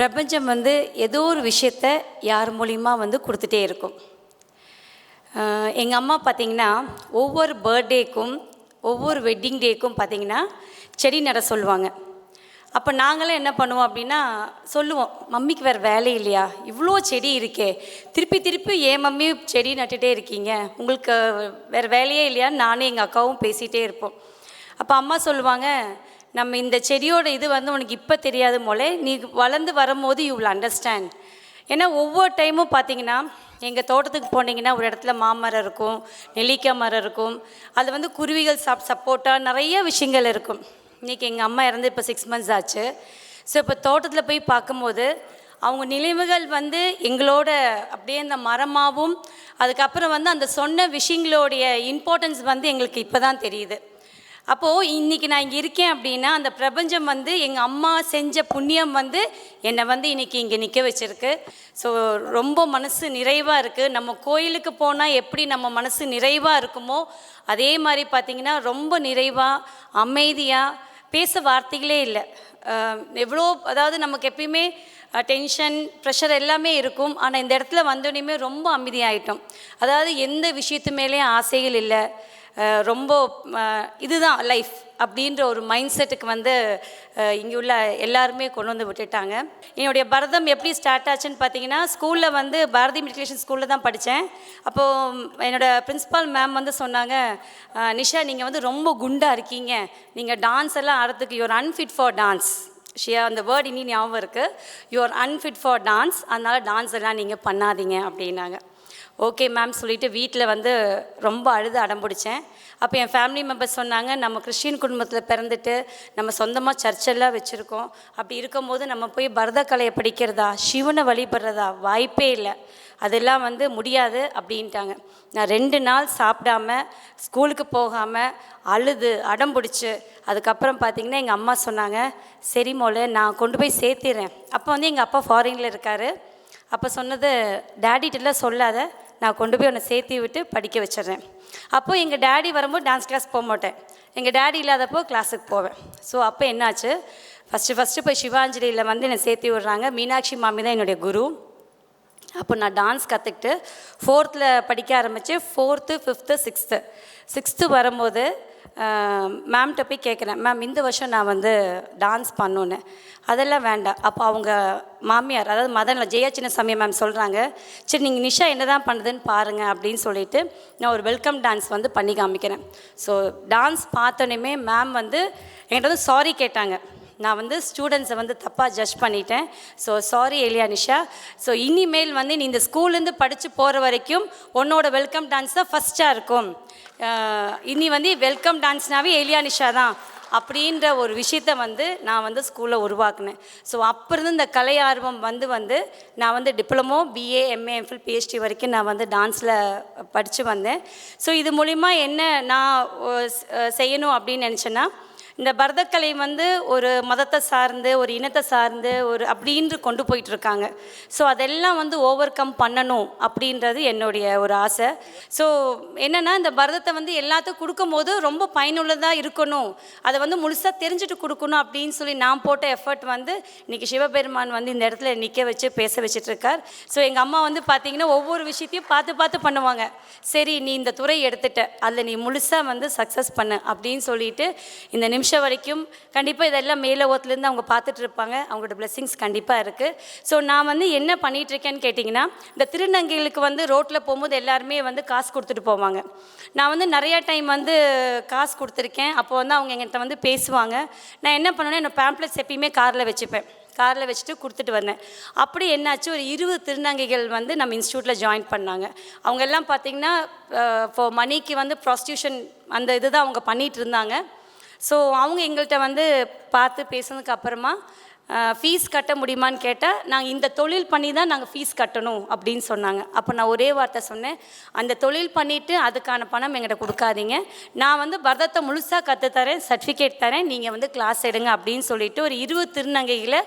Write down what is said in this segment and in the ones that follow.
பிரபஞ்சம் வந்து ஏதோ ஒரு விஷயத்த யார் மூலிமா வந்து கொடுத்துட்டே இருக்கும். எங்கள் அம்மா பார்த்தீங்கன்னா ஒவ்வொரு பர்த்டேக்கும் ஒவ்வொரு வெட்டிங் டேக்கும் பார்த்தீங்கன்னா செடி நட சொல்லுவாங்க. அப்போ நாங்களும் என்ன பண்ணுவோம் அப்படின்னா சொல்லுவோம் மம்மிக்கு வேறு வேலை இல்லையா? இவ்வளோ செடி இருக்கே. திருப்பி திருப்பி ஏன் மம்மி செடி நட்டுகிட்டே இருக்கீங்க? உங்களுக்கு வேறு வேலையே இல்லையான்னு நானும் எங்கள் அக்காவும் பேசிகிட்டே இருப்போம். அப்போ அம்மா சொல்லுவாங்க நம்ம இந்த செடியோட இது வந்து உனக்கு இப்போ தெரியாது மொழே நீ வளர்ந்து வரும்போது யூ வில் அண்டர்ஸ்டாண்ட் ஏன்னா ஒவ்வொரு டைமும் பார்த்தீங்கன்னா எங்கள் தோட்டத்துக்கு போனீங்கன்னா ஒரு இடத்துல மாமரம் இருக்கும் நெல்லிக்காய் மரம் இருக்கும். அது வந்து குருவிகள் சாப் சப்போர்ட்டாக நிறைய விஷயங்கள் இருக்கும். இன்றைக்கி எங்கள் அம்மா இறந்து இப்போ சிக்ஸ் மந்த்ஸ் ஆச்சு. ஸோ இப்போ தோட்டத்தில் போய் பார்க்கும்போது அவங்க நினைவுகள் வந்து எங்களோட அப்படியே அந்த மரமாகவும் அதுக்கப்புறம் வந்து அந்த சொன்ன விஷயங்களோடைய இம்பார்ட்டன்ஸ் வந்து எங்களுக்கு இப்போ தான் தெரியுது. அப்போது இன்றைக்கி நான் இங்கே இருக்கேன் அப்படின்னா அந்த பிரபஞ்சம் வந்து எங்கள் அம்மா செஞ்ச புண்ணியம் வந்து என்னை வந்து இன்றைக்கி இங்கே நிற்க வச்சுருக்கு. ஸோ ரொம்ப மனசு நிறைவாக இருக்குது நம்ம கோயிலுக்கு போனால் எப்படி நம்ம மனசு நிறைவாக இருக்குமோ அதே மாதிரி பார்த்திங்கன்னா ரொம்ப நிறைவாக அமைதியாக பேச வார்த்தைகளே இல்லை. எவ்வளோ அதாவது நமக்கு எப்பயுமே டென்ஷன் ப்ரெஷர் எல்லாமே இருக்கும். ஆனால் இந்த இடத்துல வந்தோடனே ரொம்ப அமைதியாயிட்டோம். அதாவது எந்த விஷயத்து மேலேயும் ஆசைகள் இல்லை. ரொம்ப இதுதான் லைஃப் அப்படின்ற ஒரு மைண்ட் செட்டுக்கு வந்து இங்கே உள்ள எல்லாருமே கொண்டு வந்து விட்டுட்டாங்க. என்னுடைய பரதம் எப்படி ஸ்டார்ட் ஆச்சுன்னு பார்த்தீங்கன்னா ஸ்கூலில் வந்து பாரதி மெட்ரிகுலேஷன் ஸ்கூலில் தான் படித்தேன் அப்போது என்னோட பிரின்ஸிபால் மேம் வந்து சொன்னாங்க நிஷா நீங்கள் வந்து ரொம்ப குண்டாக இருக்கீங்க. நீங்கள் டான்ஸ் எல்லாம் ஆடுறதுக்கு யூர் அன்ஃபிட் ஃபார் டான்ஸ் ஷியா அந்த வேர்ட் இனி ஞாபகம் இருக்குது யூஆர் அன்ஃபிட் ஃபார் டான்ஸ் அதனால் டான்ஸ் எல்லாம் நீங்கள் பண்ணாதீங்க அப்படின்னாங்க. ஓகே மேம் சொல்லிவிட்டு வீட்டில் வந்து ரொம்ப அழுது அடம்பிடிச்சேன். அப்போ என் ஃபேமிலி மெம்பர்ஸ் சொன்னாங்க நம்ம கிறிஸ்டின் குடும்பத்தில் பிறந்துட்டு நம்ம சொந்தமாக சர்ச்செல்லாம் வச்சுருக்கோம். அப்படி இருக்கும்போது நம்ம போய் பரதக்கலையை படிக்கிறதா சிவனை வழிபடுறதா வாய்ப்பே இல்லை. அதெல்லாம் வந்து முடியாது அப்படின்ட்டாங்க. நான் ரெண்டு நாள் சாப்பிடாம ஸ்கூலுக்கு போகாமல் அழுது அடம் பிடிச்சி அதுக்கப்புறம் பார்த்தீங்கன்னா எங்கள் அம்மா சொன்னாங்க சரி மோளே நான் கொண்டு போய் சேர்த்திடுறேன் அப்போ வந்து எங்கள் அப்பா ஃபாரினில் இருக்கார். அப்போ சொன்னது டேடிட்டெல்லாம் சொல்லாத நான் கொண்டு போய் உன்னை சேர்த்தி விட்டு படிக்க வச்சிடுறேன். அப்போது எங்கள் டேடி வரும்போது டான்ஸ் கிளாஸ் போக மாட்டேன். எங்கள் டேடி இல்லாதப்போ கிளாஸுக்கு போவேன். ஸோ அப்போ என்னாச்சு? ஃபஸ்ட்டு ஃபஸ்ட்டு போய் சிவாஞ்சலியில் வந்து என்னை சேர்த்தி விடுறாங்க. மீனாட்சி மாமி தான் என்னுடைய குரு. அப்போ நான் டான்ஸ் கற்றுக்கிட்டு ஃபோர்த்தில் படிக்க ஆரம்பித்து ஃபோர்த்து ஃபிஃப்த்து சிக்ஸ்த்து சிக்ஸ்த்து வரும்போது மேம்கிட்ட போய் கேட்குறேன் மேம் இந்த வருஷம் நான் வந்து டான்ஸ் பண்ணோன்னு அதெல்லாம் வேண்டாம். அப்போ அவங்க மாமியார் அதாவது மதனில் ஜெயா சின்னசாமி மேம் சொல்கிறாங்க சரி நீங்கள் நிஷா என்ன தான் பண்ணுதுன்னு பாருங்கள் அப்படின்னு சொல்லிட்டு நான் ஒரு வெல்கம் டான்ஸ் வந்து பண்ணி காமிக்கிறேன். ஸோ டான்ஸ் பார்த்தோன்னே மேம் வந்து என்கிட்ட வந்து சாரி கேட்டாங்க. நான் வந்து ஸ்டூடெண்ட்ஸை வந்து தப்பாக ஜட்ஜ் பண்ணிட்டேன். ஸோ சாரி எலியா நிஷா ஸோ இனிமேல் வந்து நீ இந்த ஸ்கூல்லேருந்து படித்து போகிற வரைக்கும் உன்னோட வெல்கம் டான்ஸ் தான் ஃபஸ்ட்டாக இருக்கும். இனி வந்து வெல்கம் டான்ஸ்னாவே எலியா நிஷா தான். அப்படின்ற ஒரு விஷயத்த வந்து நான் வந்து ஸ்கூலில் உருவாக்குனேன். ஸோ அப்போ இருந்து இந்த கலை ஆர்வம் வந்து வந்து நான் வந்து diploma BA MA MPhil PhD வரைக்கும் நான் வந்து டான்ஸில் படித்து வந்தேன். ஸோ இது மூலிமா என்ன நான் செய்யணும் அப்படின்னு நினச்சேன்னா இந்த பரதக்கலை வந்து ஒரு மதத்தை சார்ந்து ஒரு இனத்தை சார்ந்து ஒரு அப்படின்று கொண்டு போயிட்டுருக்காங்க. ஸோ அதெல்லாம் வந்து ஓவர் கம் பண்ணணும் அப்படின்றது என்னுடைய ஒரு ஆசை. ஸோ என்னென்னா இந்த பரதத்தை வந்து எல்லாத்துக்கும் கொடுக்கும்போது ரொம்ப பயனுள்ளதாக இருக்கணும். அதை வந்து முழுசாக தெரிஞ்சுட்டு கொடுக்கணும் அப்படின்னு சொல்லி நான் போட்ட எஃபர்ட் வந்து இன்றைக்கி சிவபெருமான் வந்து இந்த இடத்துல நிற்க வச்சு பேச வச்சுட்ருக்கார் ஸோ எங்கள் அம்மா வந்து பார்த்தீங்கன்னா ஒவ்வொரு விஷயத்தையும் பார்த்து பார்த்து பண்ணுவாங்க. சரி நீ இந்த துறை எடுத்துட்ட. அதில் நீ முழுசாக வந்து சக்ஸஸ் பண்ணு அப்படின்னு சொல்லிட்டு இந்த நிமிஷம் வரைக்கும் கண்டிப்பாக இதெல்லாம் மேலோகத்துலேருந்து அவங்க பார்த்துட்டு இருப்பாங்க. அவங்களோட blessings கண்டிப்பாக இருக்குது ஸோ நான் வந்து என்ன பண்ணிகிட்ருக்கேன்னு கேட்டிங்கன்னா இந்த திருநங்கைகளுக்கு வந்து ரோட்டில் போகும்போது எல்லாருமே வந்து காசு கொடுத்துட்டு போவாங்க. நான் வந்து நிறையா டைம் வந்து காசு கொடுத்துருக்கேன். அப்போ வந்து அவங்க எங்கிட்ட வந்து பேசுவாங்க. நான் என்ன பண்ணுவேன்னா என்னோட பேம்ப்ளெட்ஸ் எப்பயுமே காரில் வச்சுப்பேன். காரில் வச்சுட்டு கொடுத்துட்டு வந்தேன். அப்படி என்னாச்சு ஒரு இருபது திருநங்கைகள் வந்து நம்ம இன்ஸ்டியூட்டில் ஜாயின் பண்ணாங்க. அவங்க எல்லாம் பார்த்தீங்கன்னா இப்போ மணிக்கு வந்து ப்ராஸ்டியூஷன் அந்த இதுதான் அவங்க பண்ணிகிட்டு இருந்தாங்க. ஸோ அவங்க எங்கள்கிட்ட வந்து பார்த்து பேசுனதுக்கு அப்புறமா ஃபீஸ் கட்ட முடியுமான்னு கேட்டால் நாங்கள் இந்த தொழில் பண்ணி தான் நாங்கள் ஃபீஸ் கட்டணும் அப்படின்னு சொன்னாங்க. அப்போ நான் ஒரே வார்த்தை சொன்னேன். அந்த தொழில் பண்ணிவிட்டு அதுக்கான பணம் எங்கிட்ட கொடுக்காதீங்க. நான் வந்து பரதத்தை முழுசாக கற்றுத்தரேன் சர்டிஃபிகேட் தரேன் நீங்கள் வந்து கிளாஸ் எடுங்க அப்படின்னு சொல்லிட்டு ஒரு இருபது திருநங்கைகளை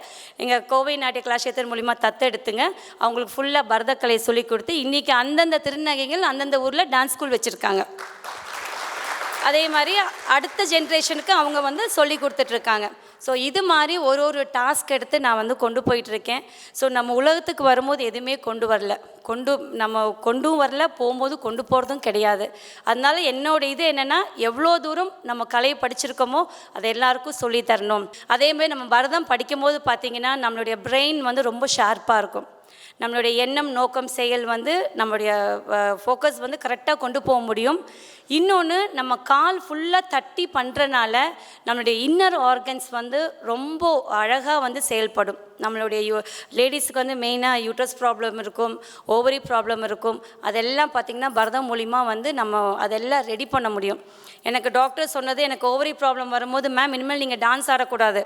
எங்கள் கோவை நாட்டிய கலாட்சேத்திரம் மூலிமா தத்தெடுத்துங்க. அவங்களுக்கு ஃபுல்லாக பரதக்கலை சொல்லி கொடுத்து இன்றைக்கி அந்தந்த திருநங்கைகள் அந்தந்த ஊரில் டான்ஸ் ஸ்கூல் வச்சுருக்காங்க. அதே மாதிரி அடுத்த ஜென்ரேஷனுக்கு அவங்க வந்து சொல்லி கொடுத்துட்ருக்காங்க ஸோ இது மாதிரி ஒரு ஒரு டாஸ்க் எடுத்து நான் வந்து கொண்டு போயிட்டுருக்கேன். ஸோ நம்ம உலகத்துக்கு வரும்போது எதுவுமே கொண்டு வரல. கொண்டு நம்ம கொண்டும் வரல போகும்போது கொண்டு போகிறதும் கிடையாது. அதனால் என்னோட இது என்னென்னா எவ்வளோ தூரம் நம்ம கலையை படிச்சிருக்கோமோ அதை எல்லாருக்கும் சொல்லித் தரணும். அதேமாதிரி நம்ம பரதம் படிக்கும்போது பார்த்திங்கன்னா நம்மளுடைய பிரெயின் வந்து ரொம்ப ஷார்ப்பாக இருக்கும். நம்மளுடைய எண்ணம் நோக்கம் செயல் வந்து நம்மளுடைய ஃபோக்கஸ் வந்து கரெக்டாக கொண்டு போக முடியும். இன்னொன்று நம்ம கால் ஃபுல்லாக தட்டி பண்ணுறனால நம்மளுடைய இன்னர் ஆர்கன்ஸ் வந்து ரொம்ப அழகாக வந்து செயல்படும். நம்மளுடைய யூ லேடிஸுக்கு வந்து மெயினாக யூட்ரஸ் ப்ராப்ளம் இருக்கும் ஓவரி ப்ராப்ளம் இருக்கும். அதெல்லாம் பார்த்திங்கன்னா பரதம் மூலிமா வந்து நம்ம அதெல்லாம் ரெடி பண்ண முடியும். எனக்கு டாக்டர் சொன்னது எனக்கு ஓவரி ப்ராப்ளம் வரும்போது மேம் இனிமேல் நீங்கள் டான்ஸ் ஆடக்கூடாது.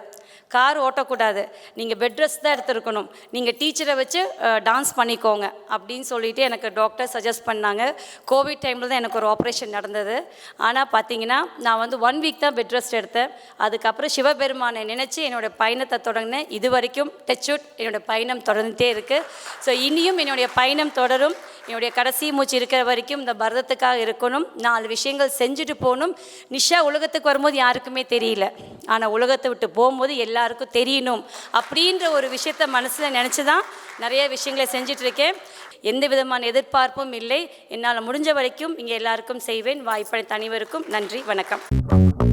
கார் ஓட்டக்கூடாது. நீங்கள் பெட் ரெஸ்ட் தான் எடுத்துருக்கணும். நீங்கள் டீச்சரை வச்சு டான்ஸ் பண்ணிக்கோங்க. அப்படின்னு சொல்லிட்டு எனக்கு டாக்டர் சஜஸ்ட் பண்ணாங்க. கோவிட் டைமில் தான் எனக்கு ஒரு ஆப்ரேஷன் நடந்தது. ஆனால் பார்த்தீங்கன்னா நான் வந்து ஒன் வீக் தான் பெட் ரெஸ்ட் எடுத்தேன். அதுக்கப்புறம் சிவபெருமானை நினச்சி என்னோடய பயணத்தை தொடங்கினேன். இது வரைக்கும் டச்வுட் என்னோடய பயணம் தொடர்ந்துட்டே இருக்குது ஸோ இனியும் என்னுடைய பயணம் தொடரும். என்னுடைய கடைசி மூச்சு இருக்கிற வரைக்கும் இந்த பரதத்துக்காக இருக்கணும். நாலு விஷயங்கள் செஞ்சுட்டு போகணும். நிஷா உலகத்துக்கு வரும்போது யாருக்குமே தெரியல. ஆனால் உலகத்தை விட்டு போகும்போது எல்லாருக்கும் தெரியணும் அப்படின்ற ஒரு விஷயத்த மனசில் நினச்சி தான் நிறைய விஷயங்களை செஞ்சிட்ருக்கேன் எந்த விதமான எதிர்பார்ப்பும் இல்லை. என்னால் முடிஞ்ச வரைக்கும் இங்கே எல்லாருக்கும் செய்வேன். வாய்ப்பை தனிவருக்கும் நன்றி. வணக்கம்.